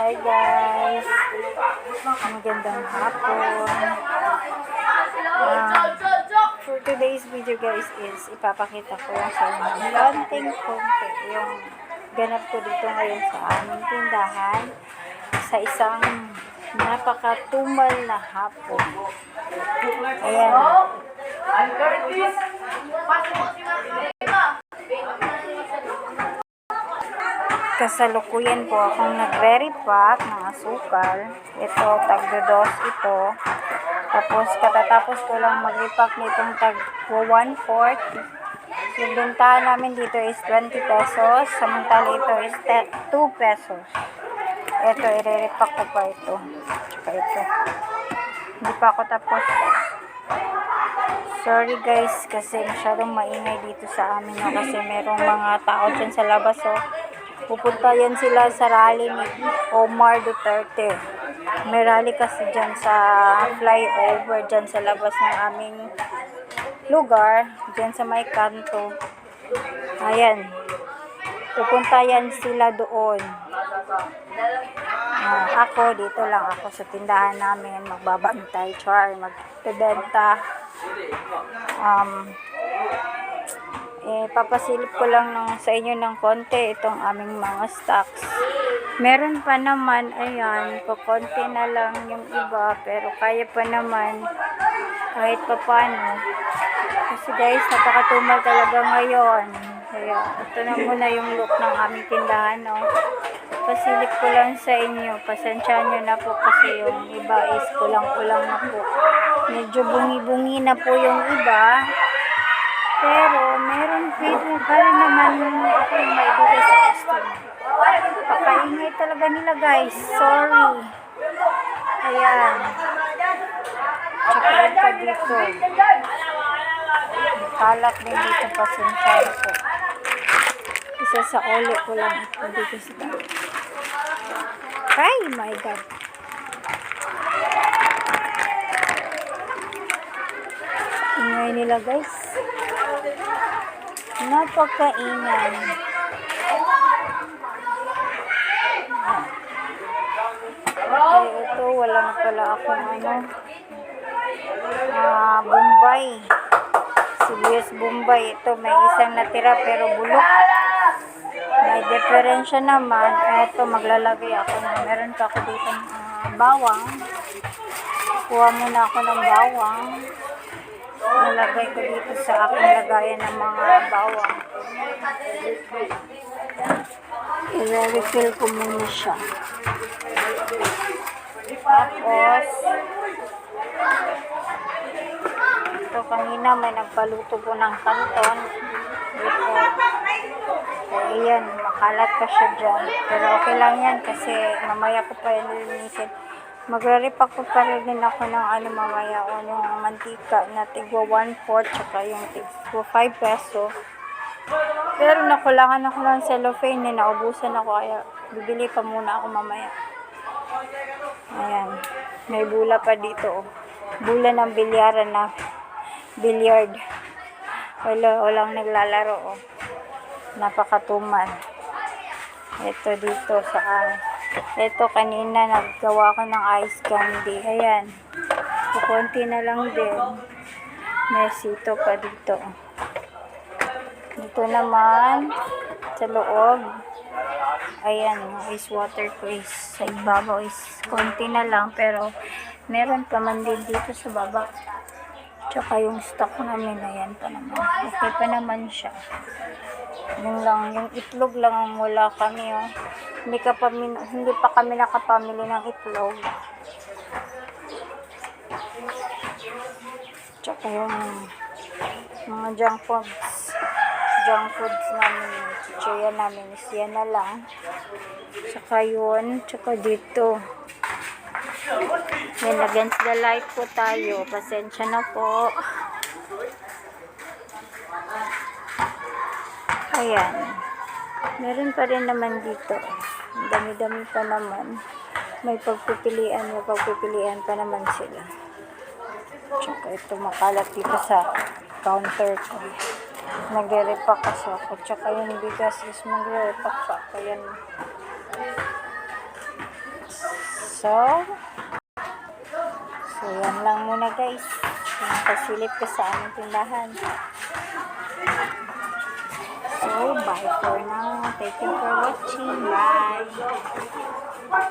Hi guys! Magandang hapon. Um, for today's video guys is ipapakita ko sa inyo konting konti yung ganap ko dito ngayon sa aming tindahan sa isang napakatumal na hapon. Ayan. Kasalukuyan po akong nagre-repack ng asukal. Ito, tagdodos ito. Tapos, katatapos ko lang mag-repack nitong tag 140. Yung bentahan namin dito is 20 pesos. Samantala ito is 2 pesos. Ito, i-repack ko pa ito. Tsaka ito. Hindi pa ako tapos. Sorry guys, kasi masyadong maingay dito sa amin. No? Kasi merong mga tao dyan sa labas. Oh. Pupunta yan sila sa rally ni Omar Duterte. May rally kasi dyan sa flyover dyan sa labas ng aming lugar. Dyan sa may kanto. Ayan. Pupunta yan sila doon. Ah, ako, dito lang ako sa tindahan namin. Magbabantay, char, magbebenta. Um, eh, papasilip ko lang ng, sa inyo ng konti itong aming mga stocks. Meron pa naman, ayan, kukonti na lang yung iba, pero kaya pa naman kahit pa paano. Kasi guys, napakatumal talaga ngayon. Kaya, ito na muna yung look ng aming tindahan, no. Pasilip ko lang sa inyo. Pasensya nyo na po kasi yung iba is kulang-kulang na po. Medyo bungi-bungi na po yung iba. Pero, meron people para naman ako yung maibigay sa customer. Pakaingay talaga nila guys. Sorry. Ayan. Ito dito. Kalat din dito pasensya na po. Isa sa uli ko lang ito dito sa tabi. Ay, my God. Ingay nila guys. Napakaingay. Ay, ito, wala na pala akong ano. Ah, Bombay. Sibuyas Bombay. Ito, may isang natira pero bulok. May diferensya naman. Ito, maglalagay ako na. Meron pa ako dito ah, bawang. Kuha muna ako ng bawang. Nalagay ko dito sa aking lagayan ng mga bawang. I-refill ko muna siya. Tapos, ito kanina may nagpaluto po ng kanton. Ito. So, ayan, makalat pa siya dyan. Pero okay lang yan kasi mamaya ko pa yan lilinisin. Magre-repack ko pa rin din ako ng ano mamaya o yung mantika na tigwa 1-4 tsaka yung tigwa 5 peso. Pero nakulangan ako ng cellophane eh, naubusan ako kaya bibili pa muna ako mamaya. Ayan, may bula pa dito oh. Bula ng bilyaran na billiard. Wala, walang naglalaro oh. Napakatumal. Ito dito sa akin. Ito kanina naggawa ko ng ice candy. Ayan. Kukunti na lang din. May sito pa dito. Dito naman sa loob. Ayan, is water is sa ibabaw is konti na lang pero meron pa man din dito sa baba. Tsaka yung stock namin, ayan pa naman. Okay pa naman siya. Yung lang, yung itlog lang ang wala kami, oh. Hindi, ka pa, hindi pa kami nakapamili ng itlog. Tsaka yung mga junk foods. Junk foods namin, chichirya namin is yan na lang. Tsaka yun, tsaka dito. Yan, against the light po tayo. Pasensya na po. Ayan. Meron pa rin naman dito. Dami-dami pa naman. May pagpipilian, may pagpipilian pa naman sila. Tsaka ito makalat dito sa counter ko. Nagre-repack kasi ako. Tsaka yung bigas is magre-repack pa. Kaya So, so yan lang muna guys. Yung pasilip ko sa aming tindahan. So, bye for now. Thank you for watching. Bye.